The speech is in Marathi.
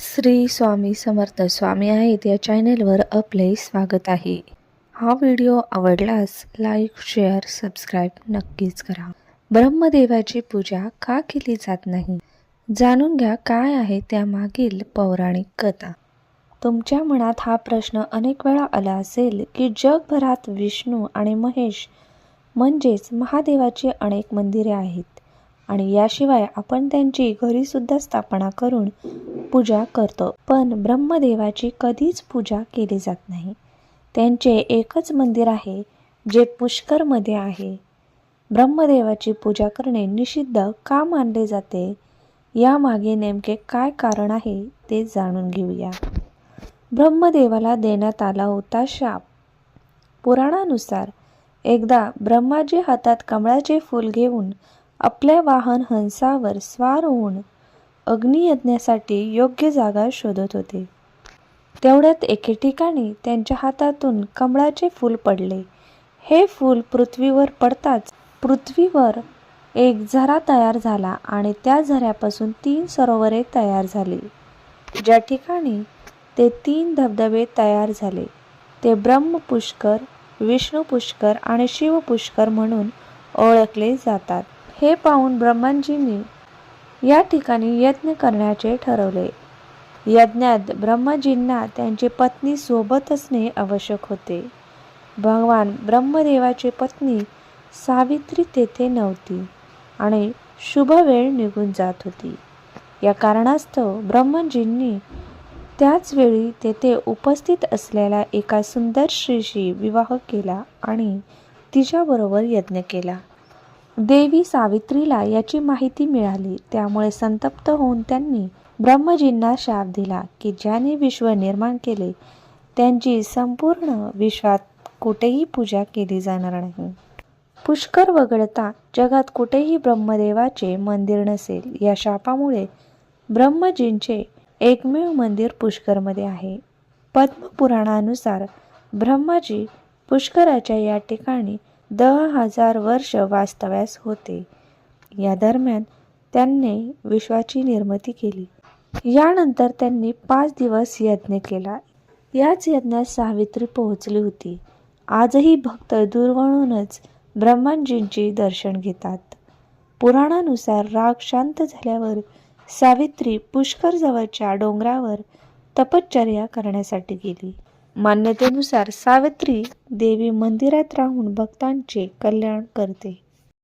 श्री स्वामी समर्थ स्वामी आहेत या चॅनेलवर आपले स्वागत आहे. हा व्हिडिओ आवडलास लाईक शेअर सबस्क्राईब नक्कीच करा. ब्रह्मदेवाची पूजा का केली जात नाही? जाणून घ्या काय आहे त्यामागील पौराणिक कथा. तुमच्या मनात हा प्रश्न अनेक वेळा आला असेल की जगभरात विष्णू आणि महेश म्हणजेच महादेवाची अनेक मंदिरे आहेत. आणि याशिवाय आपण त्यांची घरीसुद्धा स्थापना करून पूजा करतो. पण ब्रह्मदेवाची कधीच पूजा केली जात नाही. त्यांचे एकच मंदिर आहे जे पुष्करमध्ये आहे. ब्रह्मदेवाची पूजा करणे निषिद्ध का मानले जाते? यामागे नेमके काय कारण आहे ते जाणून घेऊया. ब्रह्मदेवाला देण्यात आला होता शाप. पुराणानुसार एकदा ब्रह्माजी हातात कमळाचे फूल घेऊन आपल्या वाहन हंसावर स्वार होऊन अग्नियज्ञासाठी योग्य जागा शोधत होते. तेवढ्यात एके ठिकाणी त्यांच्या हातातून कमळाचे फूल पडले. हे फूल पृथ्वीवर पडताच पृथ्वीवर एक झरा तयार झाला आणि त्या झऱ्यापासून तीन सरोवरे तयार झाली. ज्या ठिकाणी ते तीन धबधबे तयार झाले. ते ब्रह्म पुष्कर विष्णू पुष्कर आणि शिव पुष्कर म्हणून ओळखले जातात. हे पाहून ब्रह्मजींनी या ठिकाणी यज्ञ करण्याचे ठरवले. यज्ञात ब्रह्मजींना त्यांची पत्नी सोबत असणे आवश्यक होते. भगवान ब्रह्मदेवाची पत्नी सावित्री तेथे नव्हती आणि शुभ वेळ निघून जात होती. या कारणास्तव ब्रह्मजींनी त्याच वेळी तेथे उपस्थित असलेल्या एका सुंदर स्त्रीशी विवाह केला आणि तिच्याबरोबर यज्ञ केला. देवी सावित्रीला याची माहिती मिळाली. त्यामुळे संतप्त होऊन त्यांनी ब्रह्मजींना शाप दिला की ज्याने विश्व निर्माण केले त्यांची संपूर्ण विश्वात कुठेही पूजा केली जाणार नाही. पुष्कर वगळता जगात कुठेही ब्रह्मदेवाचे मंदिर नसेल या शापामुळे ब्रह्मजींचे एकमेव मंदिर पुष्करमध्ये आहे. पद्मपुराणानुसार ब्रह्माजी पुष्कराच्या या ठिकाणी दहा हजार वर्ष वास्तव्यास होते. या दरम्यान त्यांनी विश्वाची निर्मिती केली. यानंतर त्यांनी पाच दिवस यज्ञ केला. याच यज्ञात सावित्री पोहोचली होती. आजही भक्त दुर्वणूनच ब्रह्मांजींची दर्शन घेतात. पुराणानुसार राग शांत झाल्यावर सावित्री पुष्करजवळच्या डोंगरावर तपश्चर्या करण्यासाठी गेली. मान्यतेनुसार सावित्री देवी मंदिरात राहून भक्तांचे कल्याण करते.